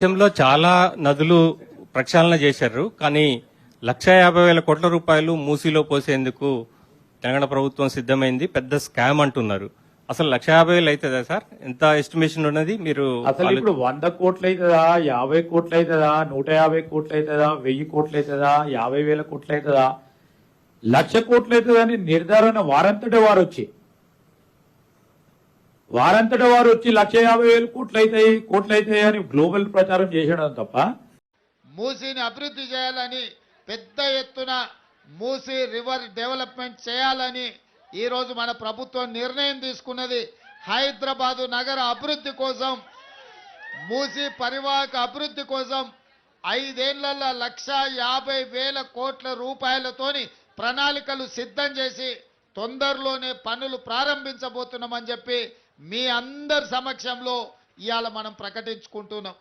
దేశంలో చాలా నదులు ప్రక్షాళన చేశారు కానీ లక్ష యాభై వేల కోట్ల రూపాయలు మూసీలో పోసేందుకు తెలంగాణ ప్రభుత్వం సిద్ధమైంది పెద్ద స్కామ్ అంటున్నారు. అసలు లక్ష యాభై వేలు అవుతుందా సార్? ఎంత ఎస్టిమేషన్ ఉన్నది? మీరు అసలు ఇప్పుడు వంద కోట్లు అవుతుందా యాభై కోట్లు అవుతుందా నూట యాభై కోట్లు అవుతుందా వెయ్యి కోట్లు అవుతుందా యాభై వేల కోట్లు అవుతుందా లక్ష కోట్లు అవుతుందా అని నిర్ధారణ వారంతట వారు వచ్చి వారంతట వారు వచ్చి లక్ష యాభై వేలు కోట్లయితాయి కోట్లయితాయి అని గ్లోబల్ ప్రచారం చేసడం తప్ప మూసీని అభివృద్ధి చేయాలని పెద్ద ఎత్తున మూసీ రివర్ డెవలప్మెంట్ చేయాలని ఈరోజు మన ప్రభుత్వం నిర్ణయం తీసుకున్నది. హైదరాబాదు నగర అభివృద్ధి కోసం మూసీ పరివాహక అభివృద్ధి కోసం ఐదేళ్ళలో లక్ష యాభై వేల కోట్ల రూపాయలతోని ప్రణాళికలు సిద్ధం చేసి తొందరలోనే పనులు ప్రారంభించబోతున్నామని చెప్పి మీ అందరి సమక్షంలో ఇవాళ మనం ప్రకటించుకుంటున్నాం.